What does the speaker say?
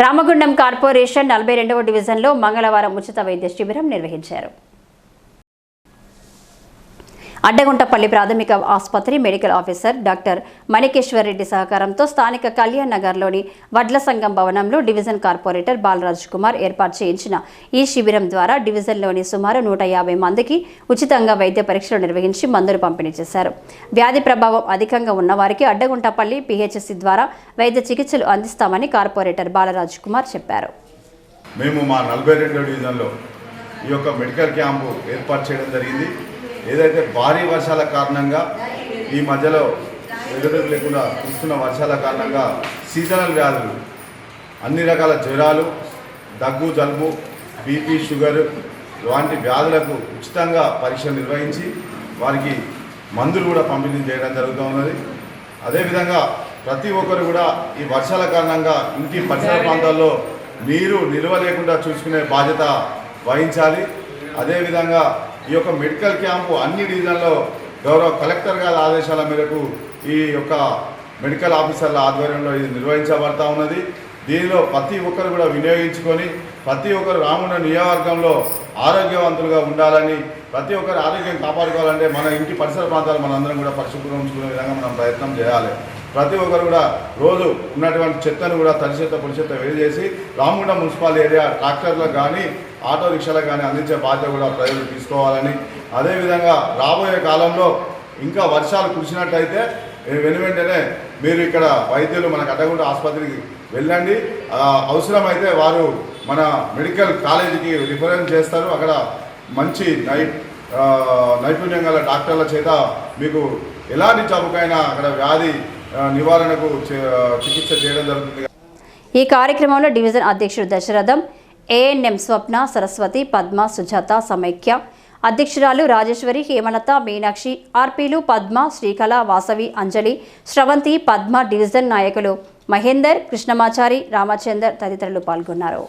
Ramagundam corporation నలభై రెండవ డివిజన్లో మంగళవారం ఉచిత వైద్య శిబిరం నిర్వహించారు. అడ్డగుంటపల్లి ప్రాథమిక ఆసుపత్రి medical officer doctor Manikeshwar Reddy సహకారంతో స్థానిక కళ్యాణ్ నగర్లోని వడ్ల సంఘం భవనంలో డివిజన్ కార్పొరేటర్ బాలరాజ్ కుమార్ ఏర్పాటు చేయించిన ఈ శిబిరం ద్వారా డివిజన్లోని సుమారు నూట యాభై మందికి ఉచితంగా వైద్య పరీక్షలు నిర్వహించి మందులు పంపిణీ చేశారు. వ్యాధి ప్రభావం అధికంగా ఉన్నవారికి అడ్డగుంటపల్లి పిహెచ్సి ద్వారా వైద్య చికిత్సలు అందిస్తామని కార్పొరేటర్ బాలరాజ్ కుమార్ చెప్పారు. మేము మా నలభై రెండో డివిజన్లో ఈ యొక్క మెడికల్ క్యాంపు ఏర్పాటు చేయడం జరిగింది. ఏదైతే భారీ వర్షాల కారణంగా ఈ మధ్యలో ఎదురు లేకుండా కురుస్తున్న వర్షాల కారణంగా సీజనల్ వ్యాధులు అన్ని రకాల జ్వరాలు దగ్గు జలుబు బీపీ షుగర్ లాంటి వ్యాధులకు ఉచితంగా పరీక్షలు నిర్వహించి వారికి మందులు కూడా పంపిణీ చేయడం జరుగుతూ ఉన్నది. అదేవిధంగా ప్రతి ఒక్కరు కూడా ఈ వర్షాల కారణంగా ఇంటి పరిసర ప్రాంతాల్లో నీరు నిల్వ లేకుండా చూసుకునే బాధ్యత వహించాలి. అదేవిధంగా ఈ యొక్క మెడికల్ క్యాంపు అన్ని డివిజన్లో గౌరవ కలెక్టర్ గారి ఆదేశాల మేరకు ఈ యొక్క మెడికల్ ఆఫీసర్ల ఆధ్వర్యంలో ఇది నిర్వహించబడతా ఉన్నది. దీనిలో ప్రతి ఒక్కరు కూడా వినియోగించుకొని ప్రతి ఒక్కరు రామున్న నియోజకవర్గంలో ఆరోగ్యవంతులుగా ఉండాలని ప్రతి ఒక్కరు ఆరోగ్యం కాపాడుకోవాలంటే మన ఇంటి పరిసర ప్రాంతాలు మనందరం కూడా పరిశుభ్రం ఉంచుకునే విధంగా మనం ప్రయత్నం చేయాలి. ప్రతి ఒక్కరు కూడా రోజు ఉన్నటువంటి చెత్తను కూడా తడి చెత్త పొడి చెత్త వేరు చేసి రామగుండ మున్సిపల్ ఏరియా ట్రాక్టర్లకు కానీ ఆటో రిక్షాలకు కానీ అందించే బాధ్యత కూడా ప్రజలు తీసుకోవాలని. అదేవిధంగా రాబోయే కాలంలో ఇంకా వర్షాలు కురిసినట్టయితే వెను వెంటనే మీరు ఇక్కడ వైద్యులు మన కట్టగుంట ఆసుపత్రికి వెళ్ళండి. అవసరమైతే వారు మన మెడికల్ కాలేజీకి రిఫరెన్స్ చేస్తారు. అక్కడ మంచి నై నైపుణ్యం గల డాక్టర్ల చేత మీకు ఎలాంటి జబ్బుకైనా అక్కడ వ్యాధి నివారణకు చికిత్స చేయడం జరుగుతుంది. ఈ కార్యక్రమంలో డివిజన్ అధ్యక్షుడు దశరథం ఏఎన్ఎం స్వప్న సరస్వతి పద్మ సుజాత సమైక్య. అధ్యక్షురాలు రాజేశ్వరి హేమలత మీనాక్షి ఆర్పీలు పద్మ శ్రీకళ వాసవి అంజలి స్రవంతి పద్మ డివిజన్ నాయకులు మహేందర్ కృష్ణమాచారి రామచందర్ తదితరులు పాల్గొన్నారు.